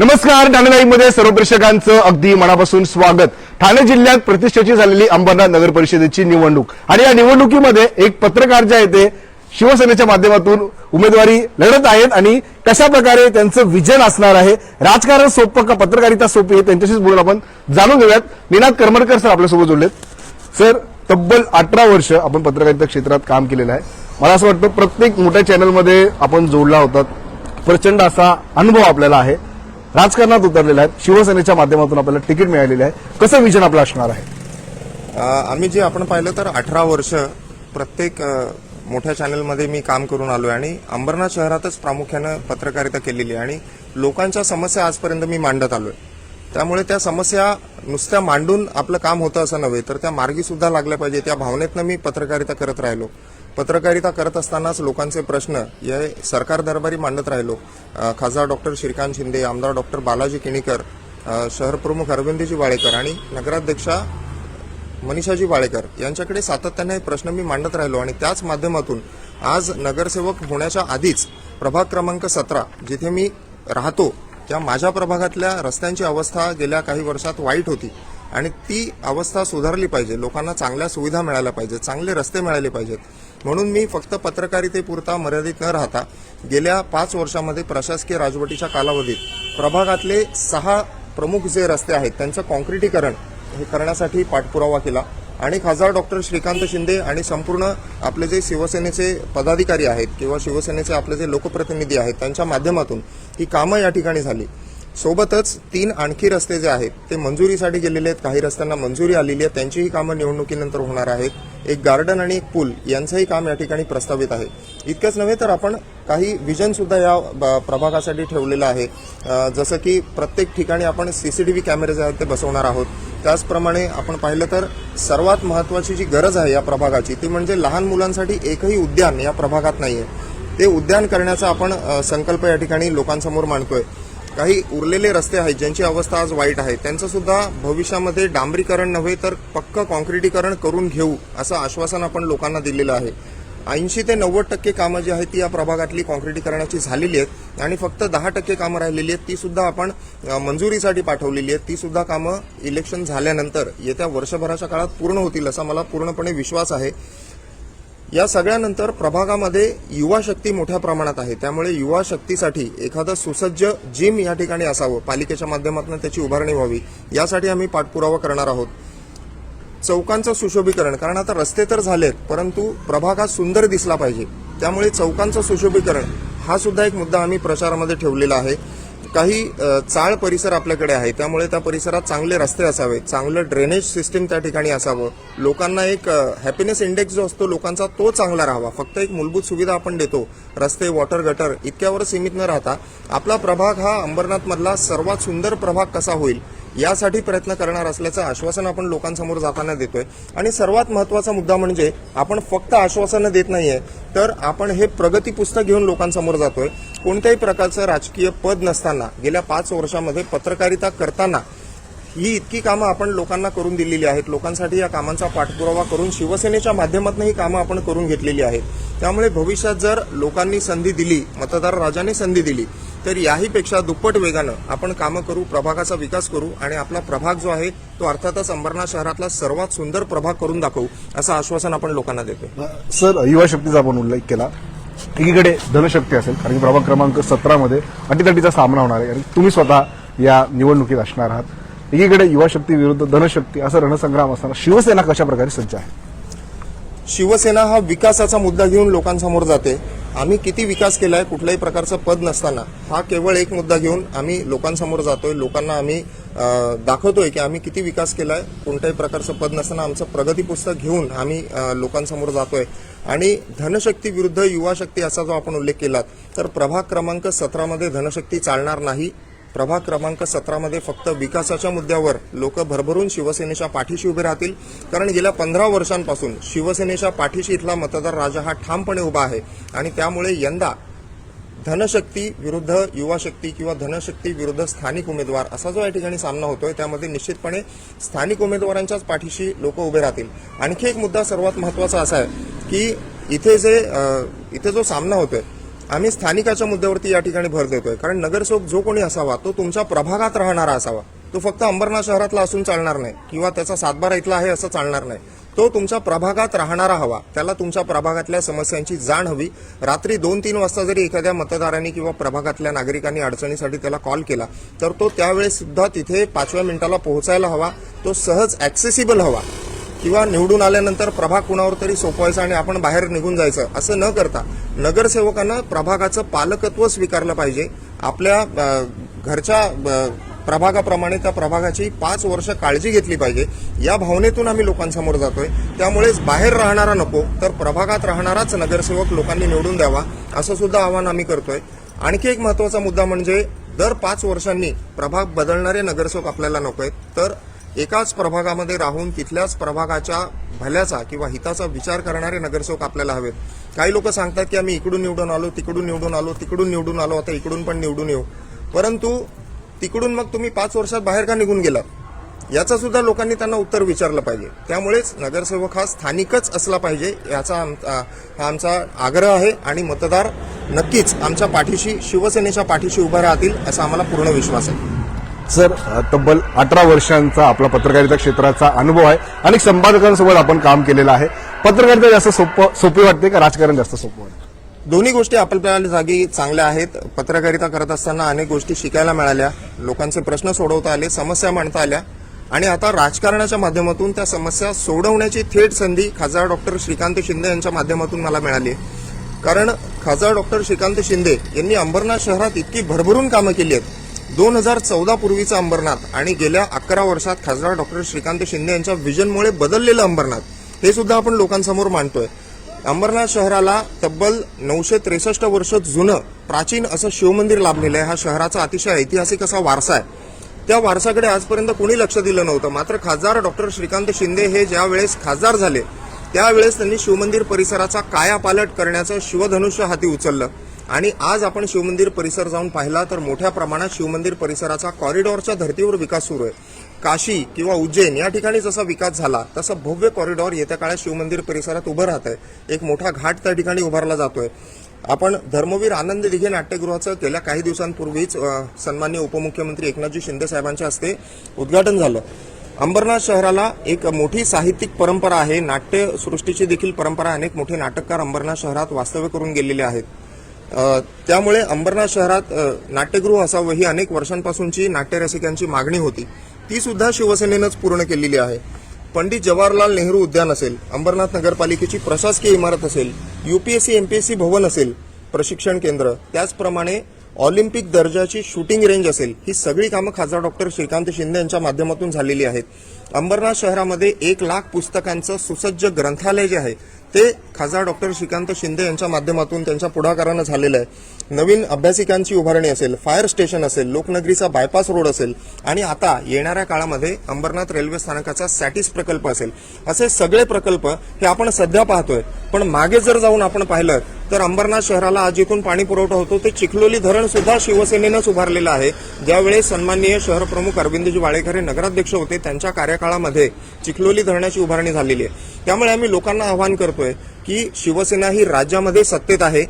नमस्कार ठाणे लाईव्हमध्ये सर्व प्रेक्षकांचं अगदी मनापासून स्वागत. ठाणे जिल्ह्यात प्रतिष्ठेची झालेली अंबरनाथ नगर परिषदेची निवडणूक. आणि या निवडणुकीमध्ये एक पत्रकार जे आहे ते शिवसेनेच्या माध्यमातून उमेदवारी लढत आहेत आणि कशा प्रकारे त्यांचं विजन असणार आहे राजकारण सोपं का पत्रकारिता सोपी आहे त्यांच्याशीच बोलून आपण जाणून घेऊयात. निनाद करमरकर सर आपल्यासोबत जोडलेत. सर तब्बल अठरा वर्ष आपण पत्रकारिता क्षेत्रात काम केलेलं आहे. मला असं वाटतं प्रत्येक मोठ्या चॅनलमध्ये आपण जोडला होता. प्रचंड असा अनुभव आपल्याला आहे. राजकारणात उतरलेला आहे शिवसेनेच्या माध्यमातून आपल्याला तिकीट मिळालेलं आहे. कसं विजन आपलं असणार आहे? आम्ही जे आपण पाहिलं तर अठरा वर्ष प्रत्येक मोठ्या चॅनलमध्ये मी काम करून आलोय आणि अंबरनाथ शहरातच प्रामुख्यानं पत्रकारिता केलेली आहे आणि लोकांच्या समस्या आजपर्यंत मी मांडत आलोय. त्यामुळे त्या समस्या नुसत्या मांडून आपलं काम होतं असं नव्हे तर त्या मार्गी सुद्धा लागल्या पाहिजे त्या भावनेतनं मी पत्रकारिता करत राहिलो. पत्रकारिता करत असतानाच लोकांचे प्रश्न हे सरकार दरबारी मांडत राहिलो. खासदार डॉक्टर श्रीकांत शिंदे आमदार डॉक्टर बालाजी किणीकर शहरप्रमुख अरविंदजी वाळेकर आणि नगराध्यक्षा मनीषाजी वाळेकर यांच्याकडे सातत्याने हे प्रश्न मी मांडत राहिलो आणि त्याच माध्यमातून आज नगरसेवक होण्याच्या आधीच प्रभाग क्रमांक सतरा जिथे मी राहतो त्या माझ्या प्रभागातल्या रस्त्यांची अवस्था गेल्या काही वर्षात वाईट होती आणि ती अवस्था सुधारली पाहिजे. लोकांना चांगल्या सुविधा मिळाल्या पाहिजेत चांगले रस्ते मिळाले पाहिजेत. म्हणून मी फक्त पत्रकारितेपुरता मर्यादित न राहता गेल्या पाच वर्षामध्ये प्रशासकीय राजवटीच्या कालावधीत प्रभागातले सहा प्रमुख जे रस्ते आहेत त्यांचं कॉन्क्रिटीकरण हे करण्यासाठी पाठपुरावा केला. आणि खासदार डॉक्टर श्रीकांत शिंदे आणि संपूर्ण आपले जे शिवसेनेचे पदाधिकारी आहेत किंवा शिवसेनेचे आपले जे लोकप्रतिनिधी आहेत त्यांच्या माध्यमातून ही कामं या ठिकाणी झाली. सोबतच तीन आणखी रस्ते जे आहेत ते मंजुरीसाठी गेलेले आहेत. काही रस्त्यांना मंजुरी आलेली आहे. त्यांचीही कामं निवडणुकीनंतर होणार आहेत. एक गार्डन आणि एक पूल यांचंही काम या ठिकाणी प्रस्तावित आहे. इतकंच नव्हे तर आपण काही विजन सुद्धा या ब- प्रभागासाठी ठेवलेलं आहे. जसं की प्रत्येक ठिकाणी आपण सीसीटीव्ही कॅमेरे जे आहेत ते बसवणार आहोत. त्याचप्रमाणे आपण पाहिलं तर सर्वात महत्वाची जी गरज आहे या प्रभागाची ती म्हणजे लहान मुलांसाठी एकही उद्यान या प्रभागात नाही आहे ते उद्यान करण्याचा आपण संकल्प या ठिकाणी लोकांसमोर मांडतोय. काही उरलेले रस्ते आहेत ज्यांची अवस्था आज वाईट आहे. त्यांचं सुद्धा भविष्यामध्ये डांबरीकरण नव्हे तर पक्क कॉन्क्रिटीकरण करून घेऊ असं आश्वासन आपण लोकांना दिलेलं आहे. ऐंशी ते नव्वद टक्के कामं जी आहेत ती या प्रभागातली कॉन्क्रिटीकरणाची झालेली आहेत. आणि फक्त दहा टक्के कामं राहिलेली आहेत ती सुद्धा आपण मंजुरीसाठी पाठवलेली आहेत. ती सुद्धा कामं इलेक्शन झाल्यानंतर येत्या वर्षभराच्या काळात पूर्ण होतील असा मला पूर्णपणे विश्वास आहे. या सगळ्यानंतर प्रभागामध्ये युवा शक्ती मोठ्या प्रमाणात आहे. त्यामुळे युवा शक्तीसाठी एखादं सुसज्ज जिम या ठिकाणी असावं. पालिकेच्या माध्यमातून त्याची उभारणी व्हावी. यासाठी आम्ही पाठपुरावा करणार आहोत. चौकांचं सुशोभीकरण कारण आता रस्ते तर झालेत परंतु प्रभाग हा सुंदर दिसला पाहिजे. त्यामुळे चौकांचं सुशोभीकरण हा सुद्धा एक मुद्दा आम्ही प्रचारामध्ये ठेवलेला आहे. काही चाळ परिसर आपल्याकडे आहे. त्यामुळे त्या परिसरात चांगले रस्ते असावेत. चांगलं ड्रेनेज सिस्टीम त्या ठिकाणी असावं. लोकांना एक हॅपीनेस इंडेक्स जो असतो लोकांचा तो चांगला राहावा. फक्त एक मूलभूत सुविधा आपण देतो. रस्ते वॉटर गटर इतक्यावर सीमित न राहता. आपला प्रभाग हा अंबरनाथमधला सर्वात सुंदर प्रभाग कसा होईल? यासाठी प्रयत्न करणार असल्याचं आश्वासन आपण लोकांसमोर जाताना देतोय. आणि सर्वात महत्त्वाचा मुद्दा म्हणजे आपण फक्त आश्वासनं देत नाहीये तर आपण हे प्रगती पुस्तक घेऊन लोकांसमोर जातोय. कोणत्याही प्रकारचं राजकीय पद नसताना गेल्या पाच वर्षामध्ये पत्रकारिता करताना ही इतकी कामं आपण लोकांना करून दिलेली आहेत. लोकांसाठी या कामांचा पाठपुरावा करून शिवसेनेच्या माध्यमातून ही कामं आपण करून घेतलेली आहेत. त्यामुळे भविष्यात जर लोकांनी संधी दिली मतदार राजाने संधी दिली तर याहीपेक्षा दुप्पट वेगानं आपण कामं करू प्रभागाचा विकास करू आणि आपला प्रभाग जो आहे तो अर्थातच अंबरनाथ शहरातला सर्वात सुंदर प्रभाग करून दाखवू असं आश्वासन आपण लोकांना देतोय. सर युवा शक्तीचा आपण उल्लेख केला. एकीकडे धनशक्ती असेल कारण की प्रभाग क्रमांक सतरामध्ये अटीतटीचा सामना होणार आहे. आणि तुम्ही स्वतः या निवडणुकीत असणार आहात. एकीकडे युवा शक्ती विरुद्ध धनशक्ती असा रणसंग्राम असताना शिवसेना कशा प्रकारे सज्ज आहे? शिवसेना हा विकासाचा मुद्दा घेऊन लोकांसमोर जाते. आम्ही किती विकास केलाय कुठल्याही प्रकारचं पद नसताना हा केवळ एक मुद्दा घेऊन आम्ही लोकांसमोर जातोय. लोकांना आम्ही दाखवतोय की आम्ही किती विकास केलाय कोणत्याही प्रकारचं पद नसताना आमचं प्रगती पुस्तक घेऊन आम्ही लोकांसमोर जातोय. आणि धनशक्ती विरुद्ध युवा शक्ती असा जो आपण उल्लेख केला तर प्रभाग क्रमांक सतरामध्ये धनशक्ती चालणार नाही. प्रभाग क्रमांक सतरामध्ये फक्त विकासाच्या मुद्द्यावर लोक भरभरून शिवसेनेच्या पाठीशी उभे राहतील. कारण गेल्या पंधरा वर्षांपासून शिवसेनेच्या पाठीशी इथला मतदार राजा हा ठामपणे उभा आहे. आणि त्यामुळे यंदा धनशक्ती विरुद्ध युवा शक्ती किंवा धनशक्ती विरुद्ध स्थानिक उमेदवार असा जो या ठिकाणी सामना होतोय त्यामध्ये निश्चितपणे स्थानिक उमेदवारांच्याच पाठीशी लोक उभे राहतील. आणखी एक मुद्दा सर्वात महत्त्वाचा असा आहे की इथे जे इथे जो सामना होतोय आम्ही स्थानिकाच्या मुद्द्यावरती या ठिकाणी भर देतोय. कारण नगरसेवक जो कोणी असावा तो तुमच्या प्रभागात राहणारा असावा. तो फक्त अंबरनाथ शहरातला असून चालणार नाही. किंवा त्याचा सातबारा इथला आहे असं चालणार नाही. तो तुमच्या प्रभागात राहणारा हवा. त्याला तुमच्या प्रभागातल्या समस्यांची जाण हवी. रात्री दोन तीन वाजता जरी एखाद्या मतदारांनी किंवा प्रभागातल्या नागरिकांनी अडचणीसाठी त्याला कॉल केला तर तो त्यावेळेस सुद्धा तिथे पाचव्या मिनिटाला पोहोचायला हवा. तो सहज ऍक्सेसिबल हवा. किंवा निवडून आल्यानंतर प्रभाग कुणावर तरी सोपवायचा आणि आपण बाहेर निघून जायचं असं न करता नगरसेवकांना प्रभागाचं पालकत्व स्वीकारलं पाहिजे. आपल्या घरच्या प्रभागाप्रमाणे त्या प्रभागाची पाच वर्ष काळजी घेतली पाहिजे. या भावनेतून आम्ही लोकांसमोर जातोय. त्यामुळेच बाहेर राहणारा नको तर प्रभागात राहणाराच नगरसेवक लोकांनी निवडून द्यावा असं सुद्धा आवाहन आम्ही करतोय. आणखी एक महत्त्वाचा मुद्दा म्हणजे दर पाच वर्षांनी प्रभाग बदलणारे नगरसेवक आपल्याला नको आहेत तर एकाच प्रभागामध्ये राहून तिथल्याच प्रभागाच्या भल्याचा किंवा हिताचा विचार करणारे नगरसेवक आपल्याला हवेत. काही लोक सांगतात की आम्ही इकडून निवडून आलो तिकडून निवडून आलो तिकडून निवडून आलो आता इकडून पण निवडून येऊ. परंतु तिकडून मग तुम्ही पाच वर्षात बाहेर का निघून गेला याचा सुद्धा लोकांनी त्यांना उत्तर विचारलं पाहिजे. त्यामुळेच नगरसेवक हा स्थानिकच असला पाहिजे याचा हा आमचा आग्रह आहे आणि मतदार नक्कीच आमच्या पाठीशी शिवसेनेच्या पाठीशी उभं राहतील असा आम्हाला पूर्ण विश्वास आहे. सर तब्बल अठरा वर्षांचा आपला पत्रकारिता क्षेत्राचा अनुभव आहे. अनेक संपादकांसोबत आपण काम केलेलं आहे. पत्रकारिता जास्त सोपं सोपी वाटते का? राजकारण जास्त सोपं वाटतं? दोन्ही गोष्टी आपल्या जागी चांगल्या आहेत. पत्रकारिता करत असताना अनेक गोष्टी शिकायला मिळाल्या. लोकांचे प्रश्न सोडवता आले समस्या मांडता आल्या. आणि आता राजकारणाच्या माध्यमातून त्या समस्या सोडवण्याची थेट संधी खासदार डॉक्टर श्रीकांत शिंदे यांच्या माध्यमातून मला मिळाली. आहे कारण खासदार डॉक्टर श्रीकांत शिंदे यांनी अंबरनाथ शहरात इतकी भरभरून कामं केली आहेत. दोन हजार चौदा पूर्वीचा अंबरनाथ आणि गेल्या अकरा वर्षात खासदार डॉक्टर श्रीकांत शिंदे यांच्या विजनमुळे बदललेलं अंबरनाथ हे सुद्धा आपण लोकांसमोर मांडतोय. अंबरनाथ शहराला तब्बल नऊशे त्रेसष्ट वर्ष जुनं प्राचीन असं शिवमंदिर लाभलेलं आहे. हा शहराचा अतिशय ऐतिहासिक असा वारसा आहे. त्या वारसाकडे आजपर्यंत कोणी लक्ष दिलं नव्हतं. मात्र खासदार डॉक्टर श्रीकांत शिंदे हे ज्या वेळेस खासदार झाले त्यावेळेस त्यांनी शिवमंदिर परिसराचा कायापालट करण्याचं शिवधनुष्य हाती उचललं. आणि आज आपण शिवमंदिर परिसर जाऊन पाहिला तर मोठ्या प्रमाणात शिवमंदिर परिसराचा कॉरिडॉरच्या धर्तीवर विकास सुरू आहे. काशी किंवा उज्जैन या ठिकाणी जसा विकास झाला तसा भव्य कॉरिडॉर येत्या काळात शिवमंदिर परिसरात उभं राहत आहे. एक मोठा घाट त्या ठिकाणी उभारला जातोय. आपण धर्मवीर आनंद दिघे नाट्यगृहाचं गेल्या काही दिवसांपूर्वीच सन्मान्य उपमुख्यमंत्री एकनाथजी शिंदे साहेबांच्या हस्ते उद्घाटन झालं. अंबरनाथ शहराला एक मोठी साहित्यिक परंपरा आहे. नाट्यसृष्टीची देखील परंपरा अनेक मोठे नाटककार अंबरनाथ शहरात वास्तव्य करून गेलेले आहेत. त्यामुळे अंबरनाथ शहरात नाट्यगृह असावं ही अनेक वर्षांपासूनची नाट्यरसिकांची मागणी होती. ती सुद्धा शिवसेनेनंच पूर्ण केलेली आहे. पंडित जवाहरलाल नेहरू उद्यान असेल अंबरनाथ नगरपालिकेची प्रशासकीय इमारत असेल युपीएससी एमपीएससी भवन असेल प्रशिक्षण केंद्र त्याचप्रमाणे ऑलिम्पिक दर्जाची शूटिंग रेंज असेल ही सगळी कामं खासदार डॉक्टर श्रीकांत शिंदे यांच्या माध्यमातून झालेली आहेत. अंबरनाथ शहरामध्ये एक लाख पुस्तकांचं सुसज्ज ग्रंथालय जे आहे ते खासदार डॉक्टर श्रीकांत शिंदे यांच्या माध्यमातून त्यांच्या पुढाकारानं झालेलं आहे. नवीन अभ्यासिकांची उभारणी असेल फायर स्टेशन असेल लोकनगरीचा बायपास रोड असेल आणि आता येणाऱ्या काळामध्ये अंबरनाथ रेल्वे स्थानकाचा सॅटिस प्रकल्प असेल. असे सगळे प्रकल्प हे आपण सध्या पाहतोय. पण मागे जर जाऊन आपण पाहिलं तर अंबरनाथ शहराला आज जिथून पाणी पुरवठा होतो. ते चिखलोली धरण सुद्धा शिवसेनेनंच उभारलेलं आहे. ज्यावेळेस सन्माननीय शहर प्रमुख अरविंदजी वाळेकर हे नगराध्यक्ष होते त्यांच्या कार्यकाळामध्ये चिखलोली धरणाची उभारणी झालेली आहे. त्यामुळे आम्ही लोकांना आवाहन करतोय की शिवसेना ही राज्यामध्ये सत्तेत आहे.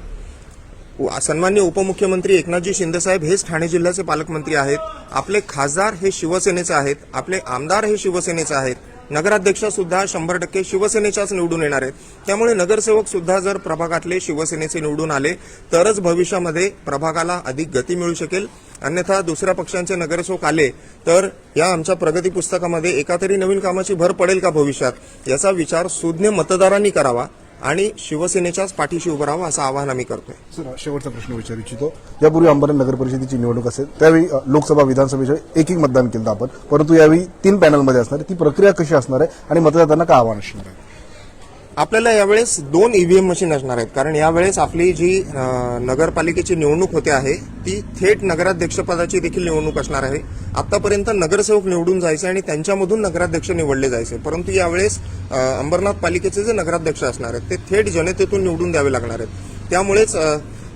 सन्मान्य उपमुख्यमंत्री एकनाथजी शिंदेसाहेब हेच ठाणे जिल्ह्याचे पालकमंत्री आहेत. आपले खासदार हे शिवसेनेचे आहेत. आपले आमदार हे शिवसेनेचे आहेत. नगराध्यक्ष सुद्धा शंभर टक्के शिवसेनेच्याच निवडून येणार आहेत. त्यामुळे नगरसेवक सुद्धा जर प्रभागातले शिवसेनेचे निवडून आले तरच भविष्यामध्ये प्रभागाला अधिक गती मिळू शकेल. अन्यथा दुसऱ्या पक्षांचे नगरसेवक आले तर या आमच्या प्रगती पुस्तकामध्ये एका तरी नवीन कामाची भर पडेल का भविष्यात? याचा विचार सुज्ञ मतदारांनी करावा. आणि शिवसेनेच्याच पाठीशी उभं राहावं असं आवाहन आम्ही करतोय. सर शेवटचा प्रश्न विचारू इच्छितो. यापूर्वी अंबरनाथ नगर परिषदेची निवडणूक असेल त्यावेळी लोकसभा विधानसभेच्या एक एक मतदान केलं आपण. परंतु यावेळी तीन पॅनलमध्ये असणार आहे. ती प्रक्रिया कशी असणार आहे आणि मतदारांना काय आव्हान असणार आहे? आपल्याला यावेळेस दोन ईव्हीएम मशीन असणार आहेत. कारण यावेळेस आपली जी नगरपालिकेची निवडणूक होते आहे ती थेट नगराध्यक्षपदाची देखील निवडणूक असणार आहे. आतापर्यंत नगरसेवक निवडून जायचे आणि त्यांच्यामधून नगराध्यक्ष निवडले जायचे. परंतु यावेळेस अंबरनाथ पालिकेचे जे नगराध्यक्ष असणार आहेत ते थेट जनतेतून निवडून द्यावे लागणार आहेत. त्यामुळेच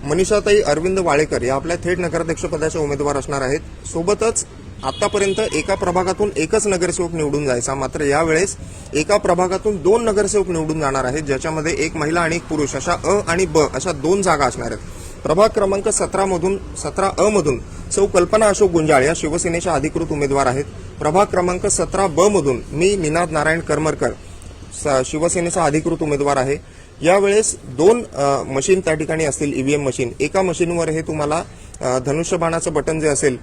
मनीषाताई अरविंद वाळेकर या आपल्या थेट नगराध्यक्षपदाच्या उमेदवार असणार आहेत. सोबतच आतापर्यंत एका प्रभागातून एकच नगरसेवक निवडून जायचा. मात्र यावेळेस एका प्रभागातून दोन नगरसेवक निवडून जाणार आहेत ज्याच्यामध्ये एक महिला आणि एक पुरुष अशा अ आणि ब अशा दोन जागा असणार आहेत. प्रभाग क्रमांक सतरा मधून सतरा अ मधून सौ कल्पना अशोक गुंजाळ या शिवसेनेच्या अधिकृत उमेदवार आहेत. प्रभाग क्रमांक सतरा ब मधून मी निनाद नारायण करमरकर स- शिवसेनेचा अधिकृत उमेदवार आहे. यावेळेस दोन मशीन त्या ठिकाणी असतील ईव्हीएम मशीन. एका मशीनवर हे तुम्हाला धनुष्यबाणाचं बटन जे असेल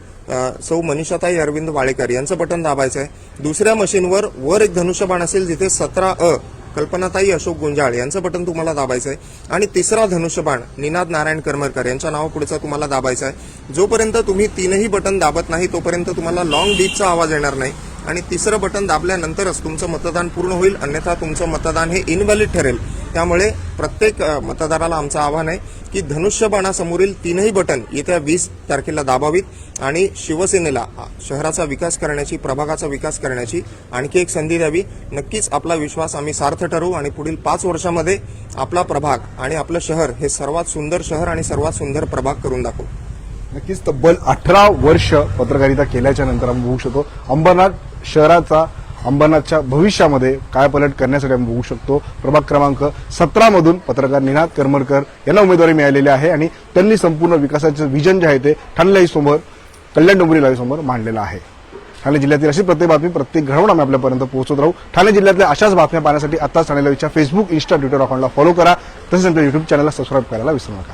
सौ मनीषाताई अरविंद वाळेकर यांचं बटन दाबायचं आहे दुसऱ्या मशीनवर वर एक धनुष्यबाण असेल जिथे सतरा अ कल्पनाताई अशोक गुंजाळ यांचं बटन तुम्हाला दाबायचं आहे आणि तिसरा धनुष्यबाण निनाद नारायण करमरकर यांच्या नावापुढचा तुम्हाला दाबायचा आहे जोपर्यंत तुम्ही तीनही बटन दाबत नाही तोपर्यंत तुम्हाला लॉंग डीपचा आवाज येणार नाही. आणि तिसरं बटन दाबल्यानंतरच तुमचं मतदान पूर्ण होईल अन्यथा तुमचं मतदान हे इनव्हॅलिड ठरेल. त्यामुळे प्रत्येक मतदाराला आमचं आव्हान आहे की धनुष्यबाणासमोरील तीनही बटन येत्या वीस तारखेला दाबावीत आणि शिवसेनेला शहराचा विकास करण्याची प्रभागाचा विकास करण्याची आणखी एक संधी द्यावी. नक्कीच आपला विश्वास आम्ही सार्थ ठरवू आणि पुढील पाच वर्षामध्ये आपला प्रभाग आणि आपलं शहर हे सर्वात सुंदर शहर आणि सर्वात सुंदर प्रभाग करून दाखवू. नक्कीच तब्बल अठरा वर्ष पत्रकारिता केल्याच्यानंतर आम्ही होऊ शकतो. अंबरनाथ शहराचा अंबरनाथच्या भविष्यामध्ये काय पलट करण्यासाठी आम्ही बघू शकतो. प्रभाग क्रमांक सतरा मधून पत्रकार निनाद करमरकर यांना उमेदवारी मिळालेली आहे आणि त्यांनी संपूर्ण विकासाचं विजन जे आहे ते ठाणे समोर कल्याण डोंबिवली समोर मांडलेलं आहे. ठाणे जिल्ह्यातील अशी प्रत्येक बातमी प्रत्येक घडवून आम्ही आपल्यापर्यंत पोहोचत राहू. ठाणे जिल्ह्यातल्या अशाच बातम्या पाहण्यासाठी आताच ठाणे लाईव्हच्या फेसबुक इन्स्टा ट्विटर अकाउंटला फॉलो करा. तसेच आमच्या युट्यूब चॅनलला सबस्क्राईब करायला विसरू नका.